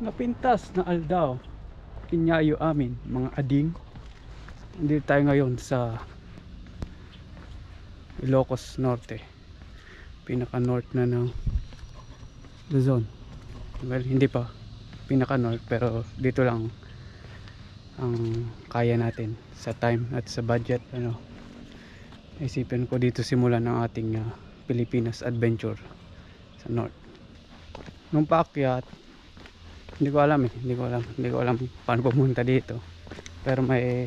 napintas na aldaw. Kinyayo amin mga ading. Hindi tayo ngayon sa Ilocos Norte. Pinaka north na ng Luzon. Well hindi pa pinaka north pero dito lang ang kaya natin sa time at sa budget ano. Isipin ko dito simulan ng ating ah, Pilipinas adventure sa north. Nung paakyat hindi ko alam eh. Hindi ko alam. Hindi ko alam paano pumunta dito. Pero may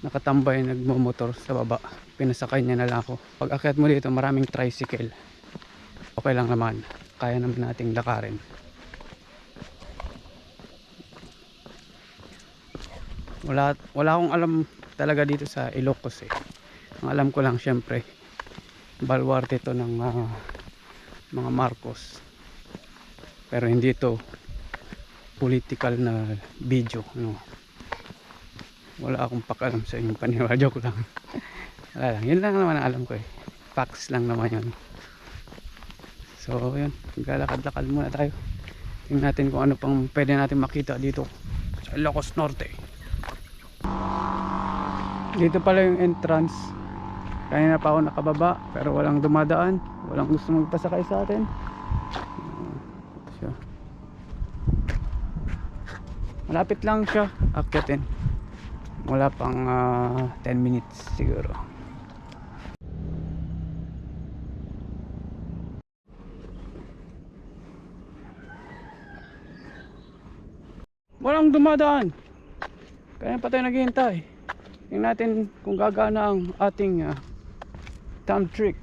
nakatambay nagmumotor sa baba. Pinasakay niya na lang ako. Pag akyat mo dito maraming tricycle. Okay lang naman. Kaya naman nating lakarin. Wala, wala akong alam talaga dito sa Ilocos eh. Ang alam ko lang syempre baluarte to ng ah, mga Marcos. Pero hindi ito political na video no wala akong pakalam sa inyong paniwala joke lang. Wala lang. Yun lang naman ang alam ko eh. Facts lang naman yun. So yun. Maglalakad-lakad muna tayo. Tingnan natin kung ano pang pwede natin makita dito sa Ilocos Norte. Dito pala yung entrance. Kanina pa ako nakababa pero walang dumadaan. Walang gusto magpasakay sa atin Ah, ito siya malapit lang siya. Akyatin. Wala pang ah, 10 minutes siguro. Walang dumadaan. Kaya pa tayo naghihintay. Tingnan natin kung gagana ang ating ah, thumb trick.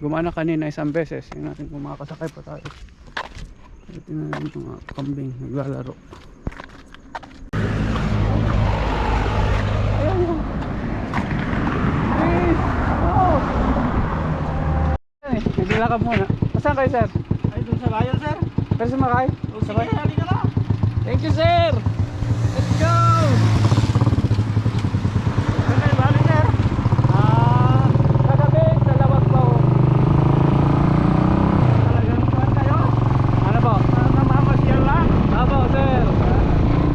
Gumana kanina isang beses. Tingnan natin kung makakasakay pa tayo. Tingnan natin mga kambing naglalaro Ayan yun. Please. Oo. Naglalakad muna. Saan kayo, sir? Ay, doon sa bayan, sir. Pwede sumakay? O, sige, halika na. Thank you, sir! Let's go! Saan kayo bali, sir? Ah, kagabi, dalawag pa ako. Talagang saan kayo? Ano po? Ah, Namamasyal lang. Apo, sir.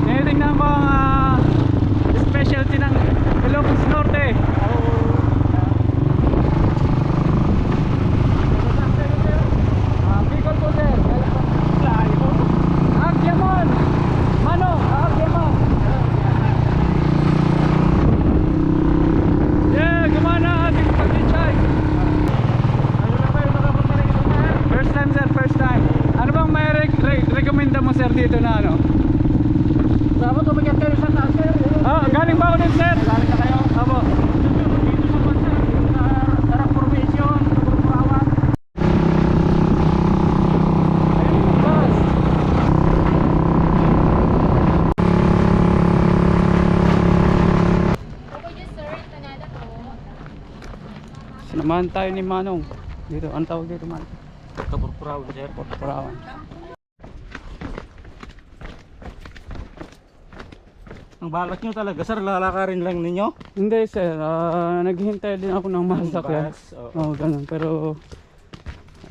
Tinitingnan ko ang ah, specialty ng Ilocos Norte. Oo. Saan kayo, sir? Ah, Bicol po, sir. Layo. Agyamon! Manong, Agyamon! Yeah, gumana ang ating pag-hitchhike. Ayun na kayo nakapunta rito, sir. First time, sir, first time. Ano bang may re- re- recommenda mo, sir, dito na ano? Dapat umakyat kayo sa taas, sir. Ah, galing ba ako din, sir? Galing na kayo? Apo. Dito sa bansa, sa Sarap Formation, sa Burpurawan. Ayun yung bus. Opo, yes sir. Tanada po. Sinamahan tayo ni Manong. Dito, ang tawag dito, Manong? Sa Burpurawan, sir. Parawan. Ang balak nyo talaga, sir, lalakarin lang ninyo? Hindi, sir. Ah, naghihintay din ako ng masakyan. Oo. Oh, ganun. Pero,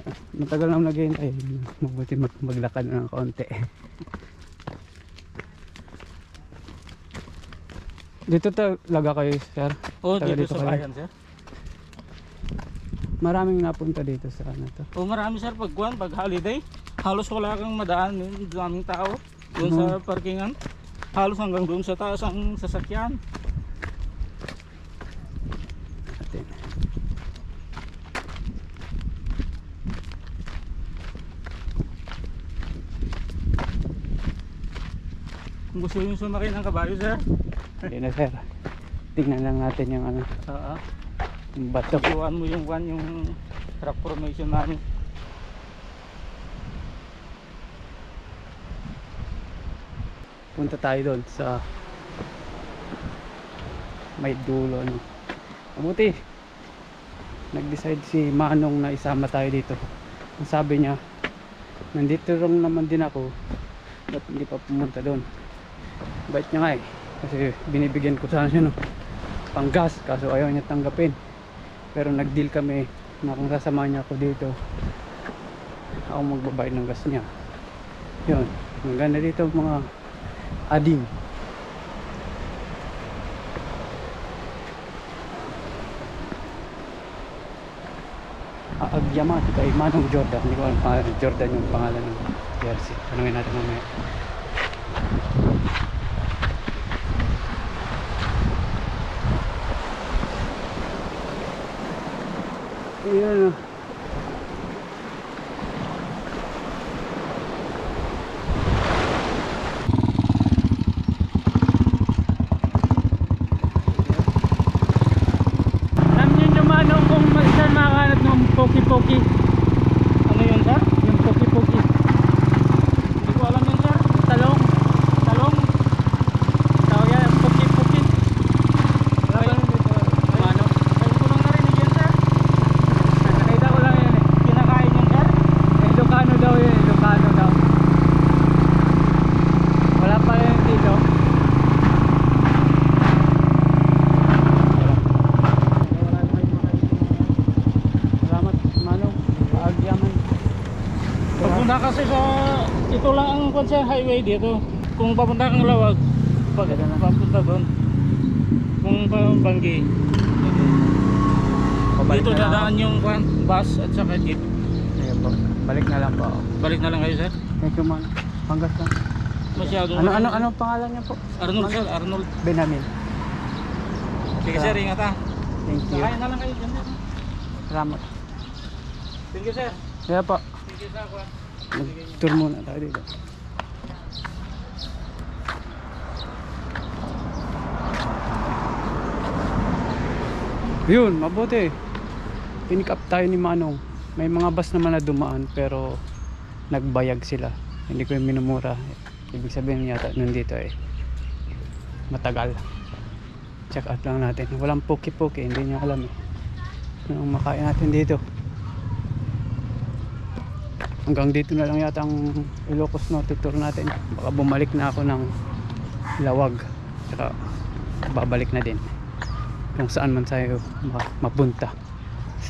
ah, matagal na naghihintay. Mabuti mag maglakad na ng konti. Dito talaga kayo, sir. Oo, Taga dito, dito sa kayo? bayan, sir. Maraming napunta dito sa ano to. O marami sir pag kuwan, pag holiday, halos wala kang madaan, yung daming tao doon sa parkingan. Halos hanggang doon sa taas ang sasakyan. Atin. Kung gusto nyo sumakay ng kabayo sir, Hindi na, sir. Tingnan lang natin yung ano, oo. Bato. Tubuan mo yung one, yung truck formation namin. punta tayo doon sa may dulo ano. Mabuti. Nag-decide si Manong na isama tayo dito. Ang sabi niya, nandito rin naman din ako. Ba't hindi pa pumunta doon? Bait niya nga eh. Kasi binibigyan ko sana siya no. Panggas. Kaso ayaw niya tanggapin. Pero nag-deal kami na kung sasama niya ako dito, ako magbabayad ng gas niya. Yun. Ang ganda dito mga ading. Aagyaman kay Manong Jordan. Hindi ko alam pangalan. Jordan yung pangalan ng jersey. Tanungin natin mamaya. Ayan o. Alam niyo yung manong kung saan makahanap ng poki-poki. Ano yun sir? Yung poki-poki. Hindi ko alam yun sir. Talong. Talong? Tawag yan, poki-poki. Wala ba yun dito? Ay, Mano. Ay, ko lang narinig yan sir. Nakita ko lang yan eh. Kinakain yan sir. Ilocano daw yun, Ilocano daw. Wala pa yun dito. Wala na kayo makain. Salamat, Manong. Paagyaman. Pagpunta kasi sa ang konsern highway dito. Kung papunta kang Lawag, pag Dito na. papunta doon. Kung pa Banggi. Pabalik Dito dadaan yung bus at saka jeep. Ayun po. Balik na lang po. Balik na lang kayo sir. Thank you, Manong. Hanggang lang. Masyado. Ano, ano, ano pangalan niya po? Arnold sir, Arnold. Benjamin. Sige sir, ingat ha. Thank you. Kaya na lang kayo dyan. Salamat. Thank you sir. Kaya po, Thank you sir. mag-tour muna tayo dito. Yun, mabuti. Pinick up tayo ni Manong. May mga bus naman na dumaan pero nagbayag sila. Hindi ko yung minumura. Ibig sabihin yata nandito eh. Matagal. Check out lang natin. Walang poki-poki, hindi niya alam eh. Anong makain natin dito? hanggang dito na lang yata ang Ilocos no tour natin baka bumalik na ako ng Lawag saka babalik na din kung saan man tayo ma- mapunta.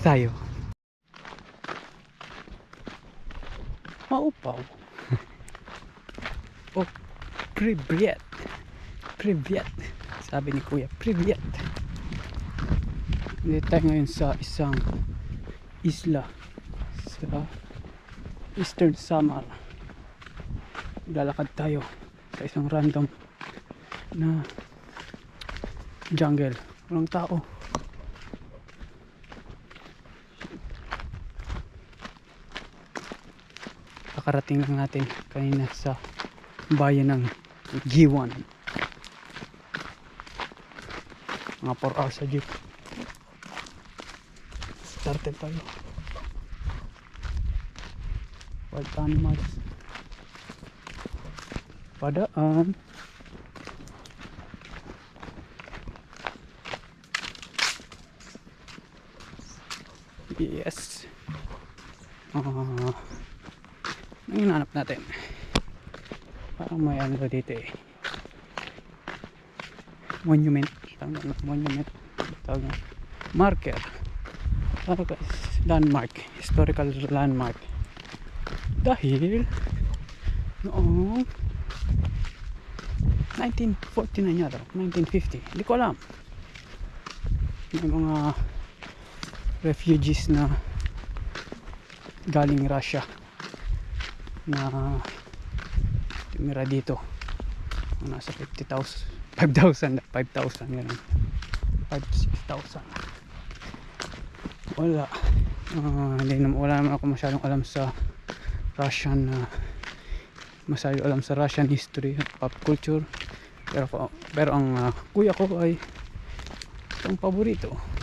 Tayo. Maupaw. Oh privyet. Privyet. Sabi ni kuya privyet. Hindi tayo ngayon sa isang isla sa Eastern Samar. Lalakad tayo sa isang random na jungle walang tao. Kakarating lang natin kanina sa bayan ng Giwan mga 4 hours sa jeep. Started tayo. Wild animals. Padaan ah. Uh, ang hinanap natin. Parang may ano dito eh. Monument. Tawag na monument. Tawag na. Marker. Ano guys landmark. Historical landmark. Dahil noong 1949 yata 1950 hindi ko alam. May mga refugees na galing Russia na tumira dito. Nasa 50,000 5,000 5,000 ganun 5 6,000 wala. Ah, hindi naman wala naman ako masyadong alam sa Russian na masyado alam sa Russian history pop culture. Pero pero ang ah, kuya ko ay itong paborito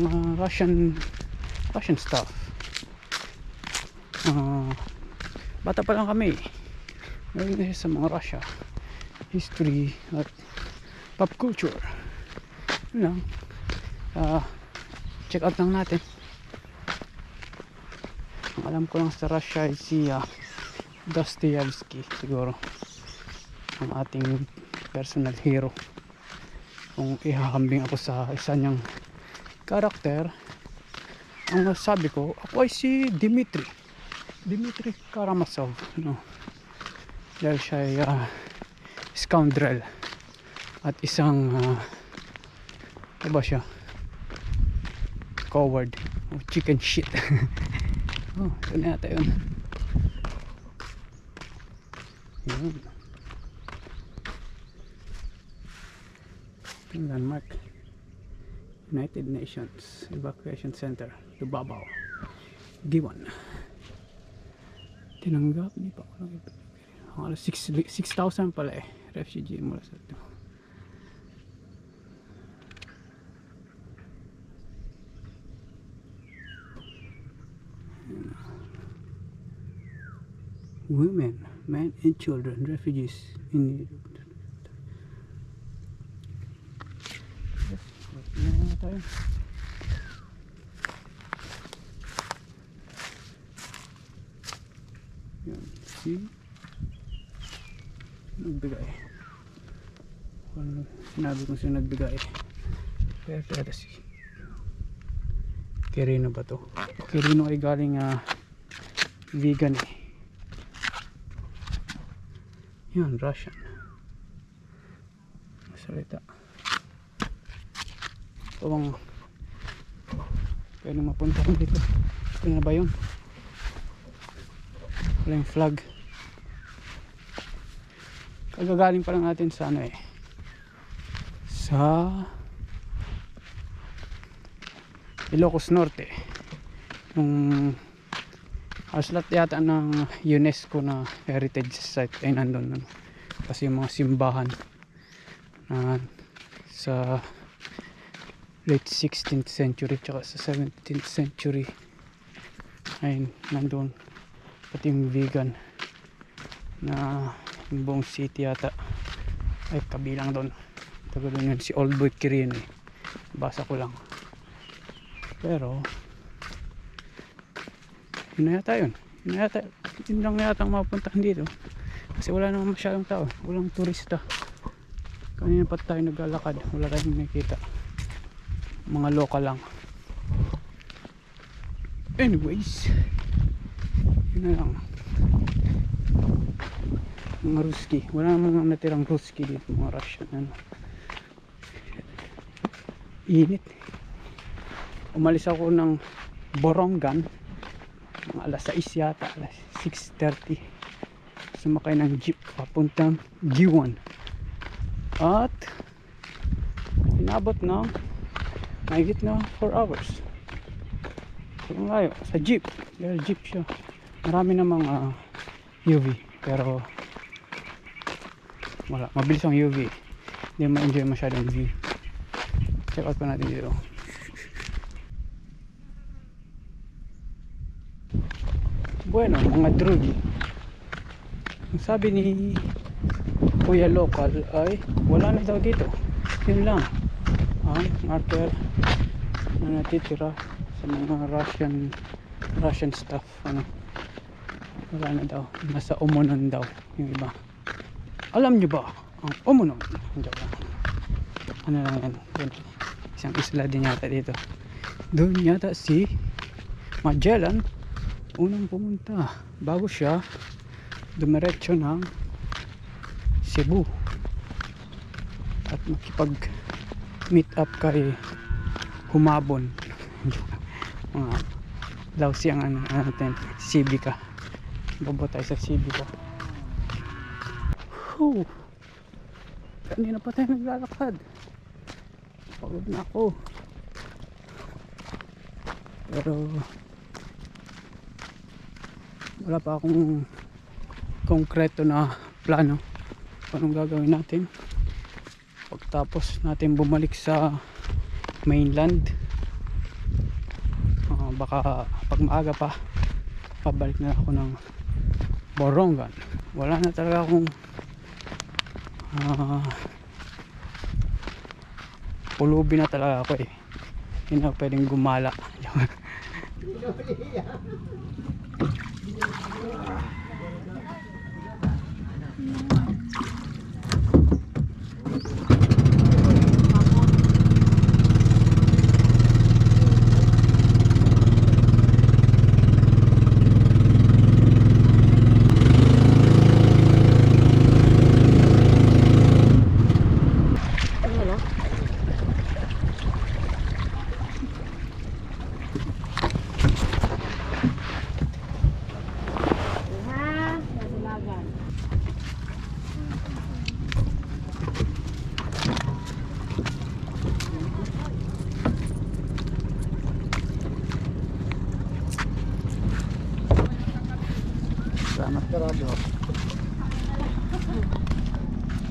mga Russian Russian stuff. Ah, bata pa lang kami. Meron na sa mga Russia history at pop culture. Yun lang. Ah, check out lang natin. Alam ko lang sa Russia ay si ah, Dostoevsky siguro. Ang ating personal hero. Kung ihahambing ako sa isa niyang karakter ang sabi ko ako ay si Dimitri. Dimitri Karamazov no? dahil siya ay ah, scoundrel at isang ah, ano ba siya? Coward. O chicken shit. Oh ito na yata yun. Yun. Landmark United Nations Evacuation Center Lubabao Giwan. Tinanggap di pa ako ito halos 6 6,000 pala eh refugee mula sa ito. Women, men and children, refugees in need. Yan see? Nagbigay. Ano, sinabi kong sino nagbigay. Pero pero si Kirino ba to? Kirino ay galing ah, vegan eh. Yan, Russian. Salita. Bang pwede mapunta ko dito. Ito na ba yun? Wala yung flag. Kagagaling pa lang natin sa ano eh. Sa Ilocos Norte. Nung halos lahat yata ng UNESCO na heritage site ay nandun ano. kasi yung mga simbahan na sa late 16th century tsaka sa 17th century. Ay nandun. Pati yung vegan na yung buong city yata. Ay kabilang doon taga doon yun. Si Old Boy Kirin. Eh. basa ko lang. Pero yun na yata yun. Yun na yata yun lang yata ang mapuntahan dito. Kasi wala naman masyadong tao. Walang turista. Kanina pa tayo naglalakad. Wala tayong nakikita mga local lang. Anyways yun na lang. Mga Ruski. Wala namang natirang Ruski dito mga Russian ano. Init. Umalis ako ng Borongan. Mga alas 6 yata alas 6.30 sumakay ng jeep papuntang G1 at inabot ng mahigit na 4 hours. So ang layo. Sa jeep. Dahil jeep siya. Marami namang ah, UV pero wala. Mabilis ang UV hindi ma-enjoy masyadong view. Check out pa natin dito. Bueno, mga drugi. Ang sabi ni Kuya Local ay wala na daw dito. Yun lang. Ang marker na natitira sa mga Russian Russian stuff. Ano. Wala na daw. Nasa Umunon daw yung iba. Alam nyo ba ang Umunon? Joke lang. Ano lang yan. Yun. Isang isla din yata dito. Doon yata si Magellan unang pumunta bago siya dumiretso ng Cebu at makipag meet up kay Humabon. Mga lausi ang ano, ano natin Civica. Bobo tayo sa Civica. Whew. kanina pa tayo naglalakad. Pagod na ako. Pero wala pa akong konkreto na plano. Kung anong gagawin natin tapos natin bumalik sa mainland. Uh, baka pag maaga pa pabalik na ako ng Borongan. Wala na talaga akong uh, pulubi na talaga ako eh. Hindi na pwedeng gumala.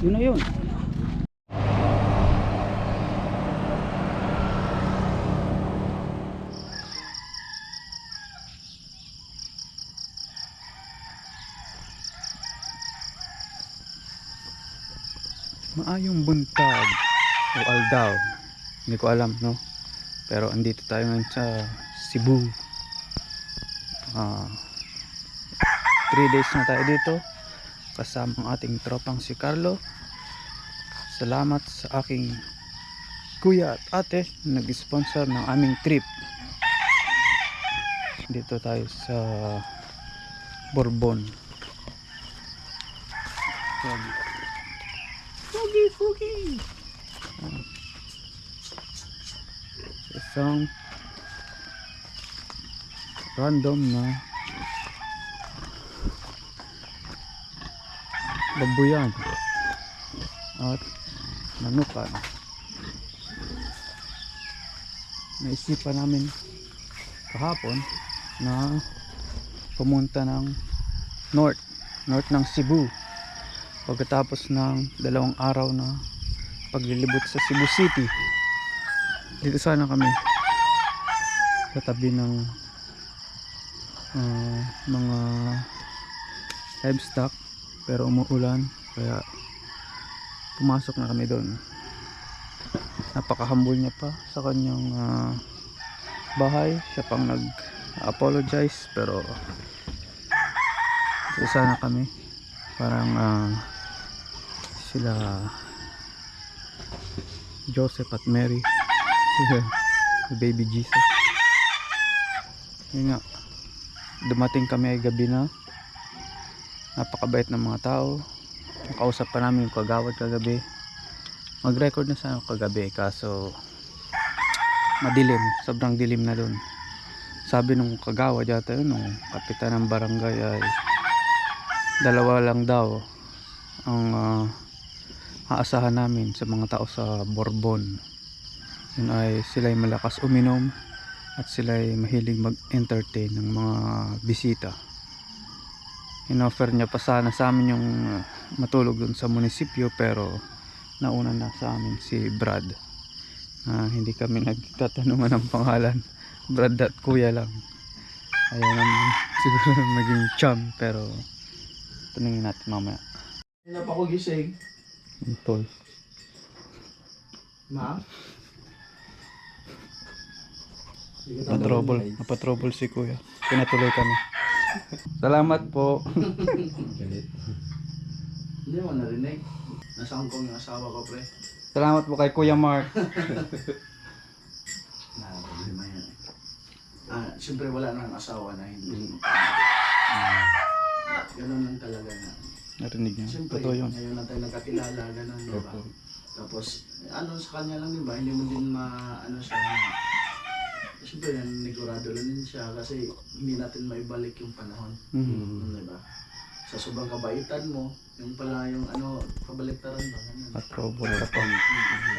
Yun na yun. Maayong buntag o aldaw. Hindi ko alam, no? Pero andito tayo ngayon sa Cebu. Ah, 3 days na tayo dito kasama ang ating tropang si Carlo. Salamat sa aking kuya at ate na nag-sponsor ng aming trip. Dito tayo sa Bourbon. Foggy, foggy. Isang random na babuyan at manukan. Naisipan namin kahapon na pumunta ng north north ng Cebu. Pagkatapos ng dalawang araw na paglilibot sa Cebu City dito sana kami sa tabi ng ah, mga livestock. Pero umuulan kaya pumasok na kami doon. Napaka-humble niya pa sa kanyang ah, bahay. Siya pang nag apologize pero so sana kami. Parang ah, sila Joseph at Mary. Baby Jesus. Yun nga. Dumating kami ay gabi na. Napakabait ng mga tao nakausap pa namin yung kagawad kagabi. Mag record na sana ako kagabi kaso madilim. Sobrang dilim na dun. Sabi nung kagawad yata yun nung kapitan ng barangay ay dalawa lang daw ang ah, aasahan namin sa mga tao sa Bourbon yun ay sila ay malakas uminom at sila ay mahilig mag-entertain ng mga bisita inoffer niya pa sana sa amin yung uh, matulog dun sa munisipyo pero nauna na sa amin si Brad Ah, hindi kami nagtatanungan ng pangalan Brad at kuya lang ayaw naman siguro maging chum pero tanungin natin mamaya Hindi na pa ako gising. tol Ma? Napatrobol, napatrobol si kuya. Pinatuloy kami. Salamat po. Hindi mo narinig. Nasa Hong Kong yung asawa ko, pre. Salamat po kay Kuya Mark. Na, problema yan. Ah, siyempre wala nang asawa na hindi. Ganun lang talaga na. Narinig niya. Siyempre, Totoo yun. ngayon lang tayo nagkakilala, ganun, di ba? Tapos, ano sa kanya lang, di ba? Hindi mo din ma, ano siya, siyempre, nanigurado lang din siya kasi hindi natin maibalik yung panahon. Mhm. Di ba? Sa sobrang kabaitan mo, yung pala yung ano, kabaliktaran ba? Ganun. Patrobol ka pa.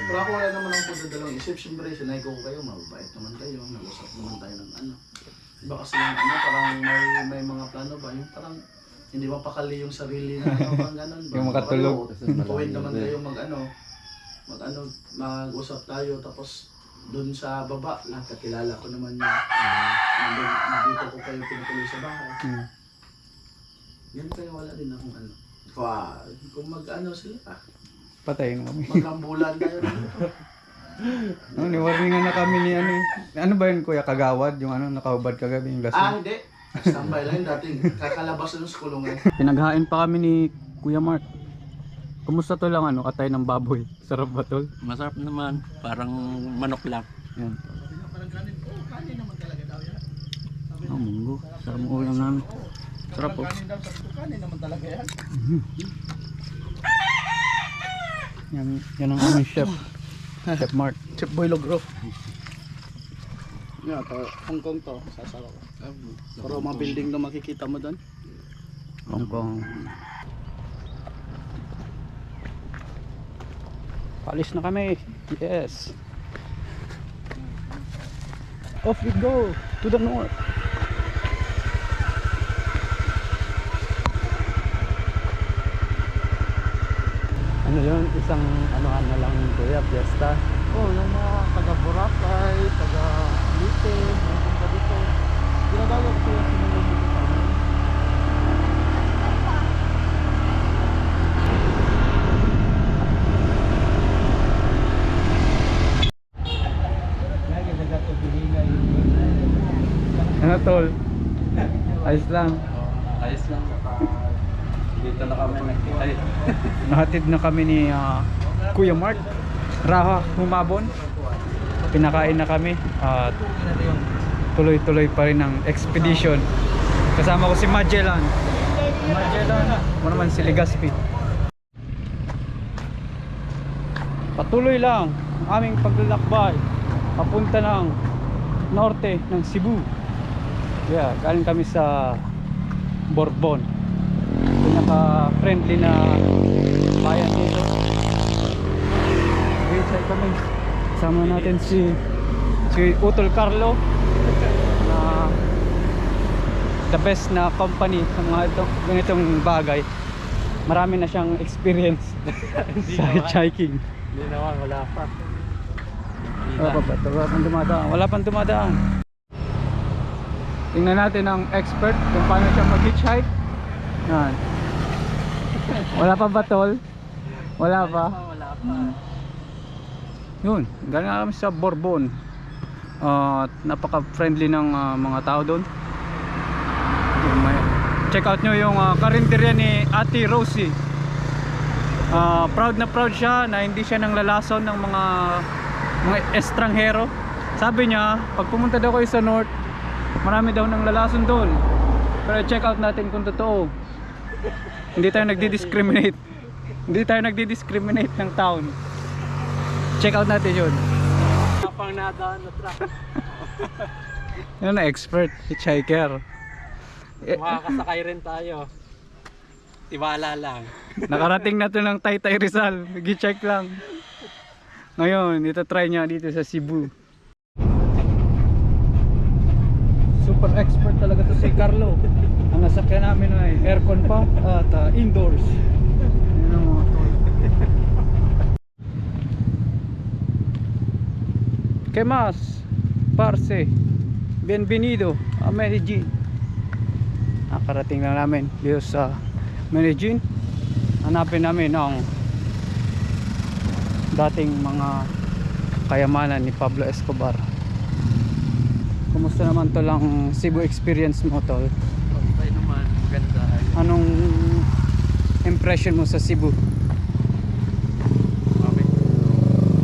Pero ako wala naman ang pagdadalawang isip. Siyempre, sinay ko kayo, mababait naman kayo. Nag-usap naman tayo ng ano. Diba kasi yung ano, parang may, may mga plano ba? Yung parang hindi mapakali yung sarili na ano, parang ganun ba? Yung makatulog. Kawin naman kayo mag ano, mag ano, mag-usap tayo tapos doon sa baba, lahat kakilala ko naman niya. Nandun, dito ko kayo pinutuloy sa bahay. Hmm. Yan kaya wala din akong ano. Kwa, kung mag-ano sila, ah, Patayin kami. magkambulan tayo dito. Ano, niwarningan na kami ni ano. eh. Ano ba yun kuya? Kagawad? Yung ano, nakahubad kagabi yung Ah, lasing. hindi. Standby lang yun dating kakalabas sa kulungan. Pinaghain pa kami ni Kuya Mark. Kumusta to lang ano, atay ng baboy? Sarap ba tol? Masarap naman. Parang manok lang. Yan. Parang kanin, oh, kanin naman talaga daw yan. Oh, munggo. Sarap ng ulam namin. Sarap po. Kanin naman talaga yan. Yan, yan ang aming chef. Chef Mark. Chip Boy Logro. Yeah, to, Hong Kong to, sasara ko. Pero mga building na makikita mo doon. Hong Kong. Palis na kami. Yes. Off we go to the north. Ano yun? Isang ano-ano -ano lang kuya, fiesta. Oo, oh, yung mga taga Boracay, taga Lite, mga dito. Ginagawa ko Ayos lang. Ayos lang. Dito na kami nagkitay. Nahatid na kami ni ah, Kuya Mark. Raha Humabon. Pinakain na kami at tuloy-tuloy pa rin ang expedition. Kasama ko si Magellan. Magellan. Mo naman si Legazpi. Patuloy lang ang aming paglalakbay papunta ng norte ng Cebu. Yeah, galing kami sa Bourbon. Pinaka-friendly na bayan dito. Wait, side kami. Kasama natin si si Utol Carlo na the best na company sa mga ito, ganitong bagay. Marami na siyang experience sa hitchhiking. Hindi naman, wala pa. Wala pa ba? Wala pang dumadaan. Wala pang dumadaan. Tingnan natin ang expert kung paano siya mag-hitchhike. Yan. Wala pa ba tol? Wala pa? Wala pa. Yun, galing kami sa Bourbon. At napaka-friendly ng ah, mga tao doon. Check out nyo yung uh, karinderya ni Ate Rosie. Ah, proud na proud siya na hindi siya nang lalason ng mga mga estranghero. Sabi niya, pag pumunta daw kayo sa North, marami daw nang lalason doon. Pero check out natin kung totoo. Hindi tayo nagdi-discriminate. Hindi tayo nagdi-discriminate ng town. Check out natin yun. Kapang nadaan na truck. Yun na expert, hitchhiker. Eh, Makakasakay rin tayo. Tiwala lang. nakarating na to ng Taytay Rizal. Nag-check lang. Ngayon, ito try niya dito sa Cebu. Super expert talaga to si Carlo. Ang nasakyan namin ay aircon pa at ah, indoors. Yun ang mga tol. ¿Qué más? Parce. Bienvenido a Medellin. Nakarating na namin dito sa Medellin. Hanapin namin ang dating mga kayamanan ni Pablo Escobar. Kumusta naman to lang Cebu experience mo tol? Okay naman, ganda. Anong impression mo sa Cebu? Okay.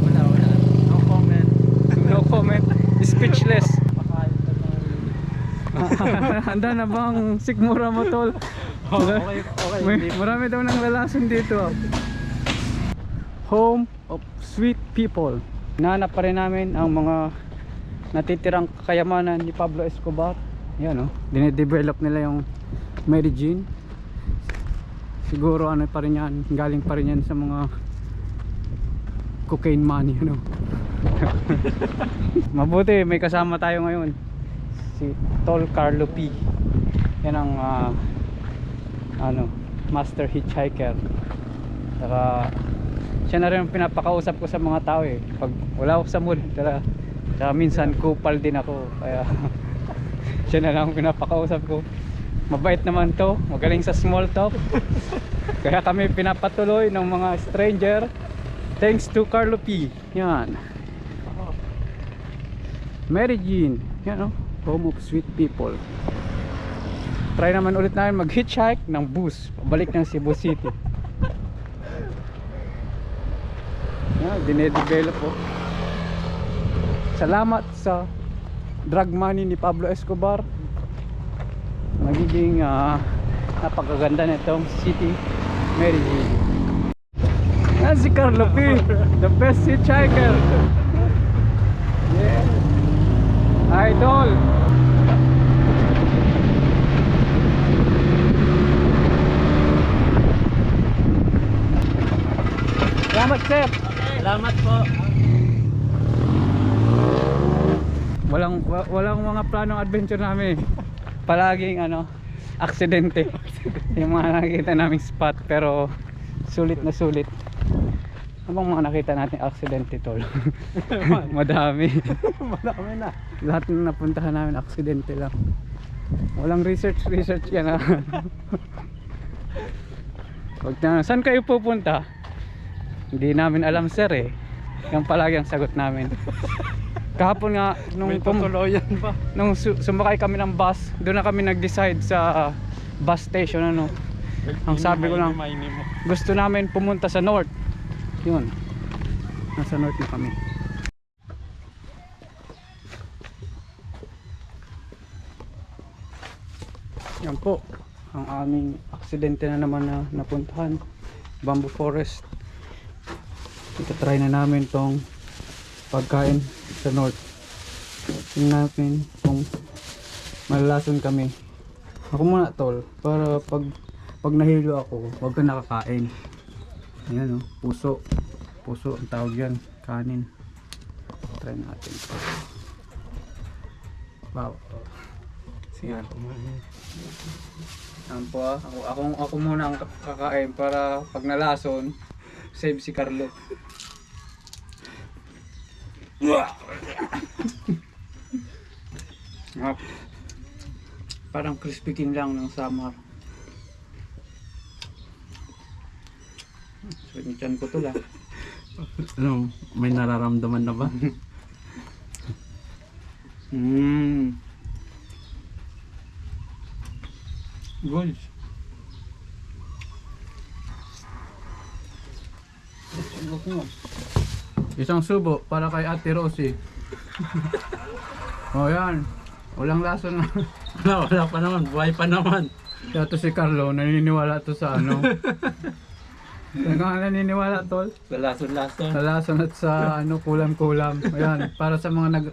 Wala, wala. No comment. No comment. Speechless. Handa na bang sikmura mo tol? Okay, okay. May, marami daw nang lalason dito. Home of sweet people. Nanap pa rin namin ang mga natitirang kayamanan ni Pablo Escobar. Yan oh, dinedevelop nila yung Medellin. Siguro ano pa rin yan, galing pa rin yan sa mga cocaine money ano. Mabuti may kasama tayo ngayon. Si Tol Carlo P. Yan ang ah, ano, master hitchhiker. Saka siya na rin pinapakausap ko sa mga tao eh. Pag wala ako sa mood, talaga. Saka minsan kupal din ako. Kaya siya na lang ang pinapakausap ko. Mabait naman to, magaling sa small talk. Kaya kami pinapatuloy ng mga stranger. Thanks to Carlo P. Yan. Medellin. Yan oh. Home of sweet people. Try naman ulit namin mag-hitchhike ng bus pabalik ng Cebu City. Yan, dinedevelop po. Salamat sa drug money ni Pablo Escobar. Magiging ah, napakaganda nitong city, Medellin. Yan si Carlo P, the best hitchhiker. Yeah. Idol. Salamat sir. Salamat po. Walang wa- walang mga planong adventure namin. Palaging ano, aksidente. Yung mga nakikita naming spot pero sulit na sulit. Ano bang mga nakita natin aksidente tol? Madami. Madami na. Lahat ng napuntahan namin aksidente lang. Walang research research yan ha. Wag na, saan kayo pupunta? Hindi namin alam sir eh. Yan palagi ang sagot namin. Kahapon nga nung tutuloyan pa. nung su- sumakay kami ng bus, doon na kami nag-decide sa bus station ano. Ang sabi ko lang, gusto namin pumunta sa north. Yun. Nasa north na kami. Yan po. Ang aming aksidente na naman na napuntahan. Bamboo Forest. Ito try na namin tong pagkain sa north. Tingnan natin kung malalason kami. Ako muna tol para pag pag nahilo ako, wag ka nakakain. Ayan oh, puso. Puso ang tawag yan, kanin. Try natin. Wow. Sige. Yan po ah. Ako, ako, ako muna ang kakain para pag nalason, save si Carlo. Ngap. Parang crispy king lang ng summer. Tiyan ko to lang. Ano, may nararamdaman na ba? Mmm. Good. Isang subo para kay Ate Rosie. oh yan. Walang lasa na. wala, wala pa naman. Buhay pa naman. Kaya to si Carlo, naniniwala to sa ano. Kaya nga naniniwala tol. Sa lason-lason. Sa lason at sa ano kulam-kulam. Ayan, para sa mga nag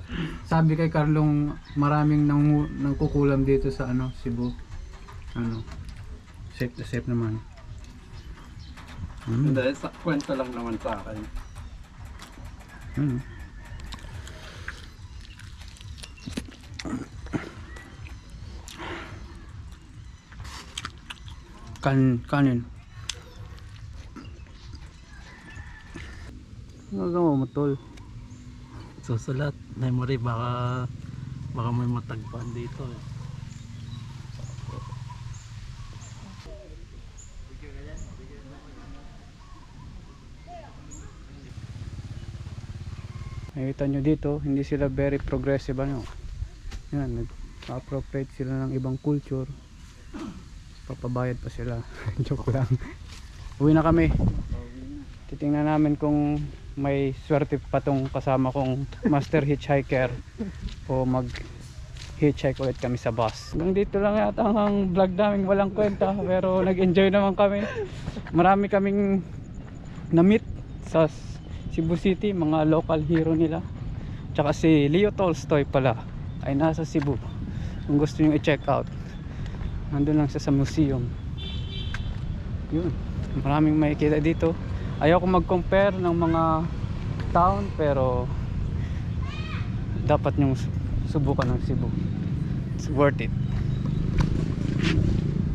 sabi kay Carlong maraming nang nangkukulam dito sa ano Cebu. Ano. Safe na safe naman. Mm. Dahil sa kwento lang naman sa akin. Mm. Kan kanin. Nagawa mo tol. Susulat. Memory baka baka may matagpuan dito. Eh. Nakita nyo dito, hindi sila very progressive ano. Yan, nag-appropriate sila ng ibang culture. Papabayad pa sila. Joke lang. Uwi na kami. Titingnan namin kung may swerte pa tong kasama kong master hitchhiker o mag hitchhike ulit kami sa bus. Hanggang dito lang yata ang vlog namin walang kwenta pero nag-enjoy naman kami. Marami kaming na-meet sa Cebu City, mga local hero nila. Tsaka si Leo Tolstoy pala ay nasa Cebu. Kung gusto nyo i-check out, nandun lang siya sa museum. Yun, maraming makikita dito. Ayaw ko mag-compare ng mga town pero dapat nyong subukan ng Cebu. It's worth it.